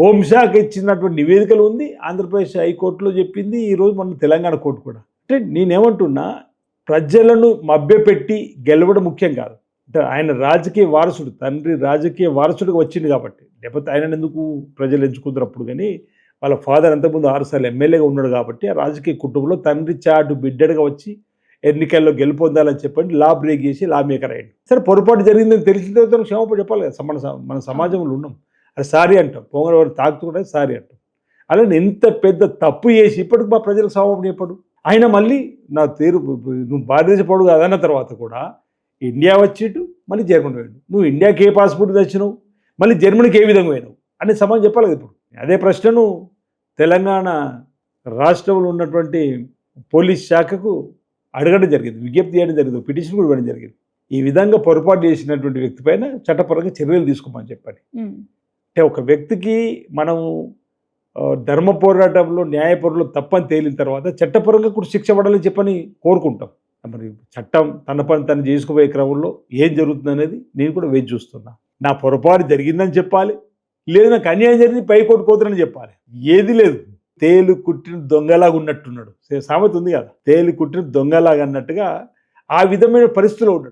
హోంశాఖ ఇచ్చినటువంటి నివేదికలు ఉంది. ఆంధ్రప్రదేశ్ హైకోర్టులో చెప్పింది. ఈరోజు మన తెలంగాణ కోర్టు కూడా. అంటే నేనేమంటున్నా ప్రజలను మభ్యపెట్టి గెలవడం ముఖ్యం కాదు. అంటే ఆయన రాజకీయ వారసుడు తండ్రి రాజకీయ వారసుడిగా వచ్చింది కాబట్టి. లేకపోతే ఆయన ఎందుకు ప్రజలు ఎంచుకుంటారు అప్పుడు కానీ వాళ్ళ ఫాదర్ అంతకుముందు ఆరుసార్లు ఎమ్మెల్యేగా ఉన్నాడు కాబట్టి ఆ రాజకీయ కుటుంబంలో తండ్రి చాటు బిడ్డడుగా వచ్చి ఎన్నికల్లో గెలుపొందాలని చెప్పండి లా బ్రేక్ చేసి లా మేకర్ అయ్యండి. సరే పొరపాటు జరిగిందని తెలిసిన తర్వాత క్షమాపణ చెప్పాలి కదా. మన మన సమాజంలో ఉన్నాం. అది సారీ అంటాం. పొంగల్ వారు తాకుతుంటే సారీ అంటాం. అలానే ఎంత పెద్ద తప్పు చేసి ఇప్పటికి మా ప్రజలకు క్షమాపణ చెప్పడు. ఆయన మళ్ళీ నా తీరు నువ్వు భారతదేశ పౌడు అదన్న తర్వాత కూడా ఇండియా వచ్చిట్టు మళ్ళీ జర్మనీ పోయాడు. నువ్వు ఇండియాకి ఏ పాస్పోర్ట్ తెచ్చినావు? మళ్ళీ జర్మనీకి ఏ విధంగా పోయినావు? అనే సమాజం చెప్పాలి కదా ఇప్పుడు. అదే ప్రశ్నను తెలంగాణ రాష్ట్రంలో ఉన్నటువంటి పోలీస్ శాఖకు అడగడం జరిగింది విజ్ఞప్తి చేయడం జరిగింది పిటిషన్ కూడా ఇవ్వడం జరిగింది. ఈ విధంగా పొరపాటు చేసినటువంటి వ్యక్తి పైన చట్టపరంగా చర్యలు తీసుకోమని చెప్పండి అంటే ఒక వ్యక్తికి మనం ధర్మ పోరాటంలో న్యాయ పోరాటంలో తప్పని తేలిన తర్వాత చట్టపరంగా కూడా శిక్ష పడాలని చెప్పని కోరుకుంటాం. మరి చట్టం తన పని తను చేసుకుపోయే క్రమంలో ఏం జరుగుతుంది అనేది నేను కూడా వేచి చూస్తున్నా. నా పొరపాటు జరిగిందని చెప్పాలి లేదు నాకు అన్యాయం జరిగింది పై కోతురని చెప్పాలి. ఏది లేదు. తేలు కుట్టిన దొంగలాగా ఉన్నట్టున్నాడు. సే- సామెత ఉంది కదా. తేలు కుట్టిన దొంగలాగా అన్నట్టుగా ఆ విధమైన పరిస్థితిలో ఉన్నాడు.